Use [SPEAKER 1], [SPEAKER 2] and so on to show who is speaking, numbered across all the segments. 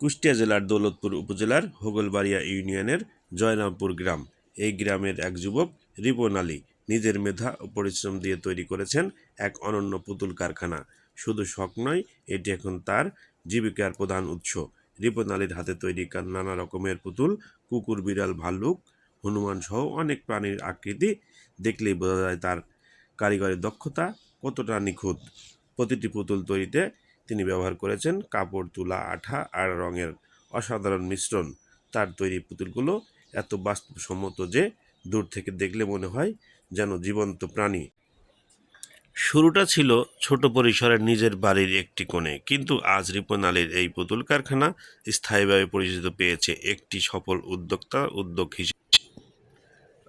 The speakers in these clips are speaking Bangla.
[SPEAKER 1] কুষ্টিয়া জেলার দৌলতপুর উপজেলার হোগলবাড়িয়া ইউনিয়নের জয়রামপুর গ্রাম। এই গ্রামের এক যুবক রিপন আলী নিজের মেধা ও পরিশ্রম দিয়ে তৈরি করেছেন এক অনন্য পুতুল কারখানা। শুধু শখ নয়, এটি এখন তার জীবিকার প্রধান উৎস। রিপন আলীর হাতে তৈরি নানা রকমের পুতুল, কুকুর, বিড়াল, ভাল্লুক, হনুমান সহ অনেক প্রাণীর আকৃতি দেখলেই বোঝা যায় তার কারিগরের দক্ষতা কতটা নিখুঁত। প্রতিটি পুতুল তৈরিতে তিনি ব্যবহার করেছেন কাপড়, তুলা, আঠা আর রঙের অসাধারণ মিশ্রণ। তার তৈরি পুতুলগুলো এত বাস্তবসম্মত যে দূর থেকে দেখলে মনে হয় যেন জীবন্ত প্রাণী। শুরুটা ছিল ছোট পরিসরের নিজের বাড়ির একটি কোণে, কিন্তু আজ রিপন আলীর এই পুতুল কারখানা স্থায়ীভাবে পরিচিত পেয়েছে একটি সফল উদ্যোক্তা, উদ্যোগ হিসেবে।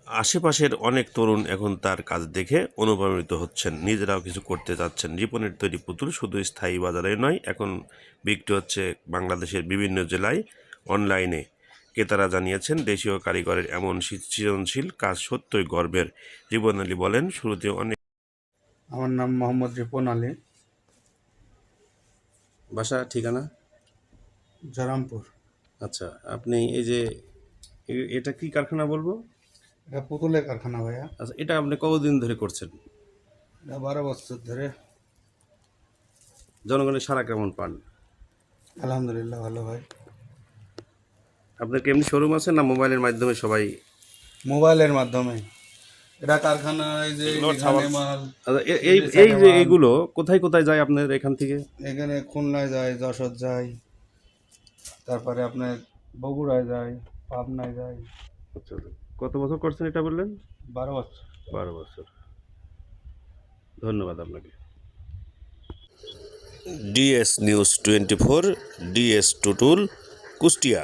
[SPEAKER 1] আশেপাশের অনেক তরুণ এখন তার কাজ দেখে অনুপ্রাণিত হচ্ছেন। নিজেরাও কিছু করতে চাচ্ছেন। রিপনের তৈরি পুতুল শুধু স্থায়ী বাজারে নয় এখন বিক্রি হচ্ছে বাংলাদেশের বিভিন্ন জেলায় অনলাইনে। ক্রেতারা জানিয়েছেন দেশীয় কারিগরের এমন সৃজনশীল কাজ সত্যই গর্বের। রিপন আলী বলেন শুরুতে অনেক
[SPEAKER 2] আমার নাম মোহাম্মদ রিপন আলী।
[SPEAKER 1] বাসা ঠিকানা?
[SPEAKER 2] জয়রামপুর
[SPEAKER 1] আচ্ছা আপনি এই যে এটা কি কারখানা বলব?
[SPEAKER 2] এটা পুতুলের কারখানা ভাইয়া।
[SPEAKER 1] আচ্ছা এটা আপনি কতদিন ধরে করছেন?
[SPEAKER 2] এটা বারো বছর ধরে।
[SPEAKER 1] জনগণের সারা কেমন পান?
[SPEAKER 2] আলহামদুলিল্লাহ ভালো ভাই।
[SPEAKER 1] আপনার কি এমনি শোরুম আছে না মোবাইলের মাধ্যমে সবাই?
[SPEAKER 2] মোবাইলের মাধ্যমে। এটা কারখানায় যে এখানে মাল
[SPEAKER 1] আচ্ছা, এই এই যে এগুলো কোথায় কোথায় যায় আপনার এখান থেকে?
[SPEAKER 2] এখানে খুলনায় যায় যশোর যায় তারপরে আপনার বগুড়ায় যায় পাবনায় যায়।
[SPEAKER 1] আচ্ছা। কত বছর করছেন এটা বললেন?
[SPEAKER 2] বারো বছর।
[SPEAKER 1] বারো বছর। ধন্যবাদ আপনাকে। DS news twenty four DS Tutul Kushtia.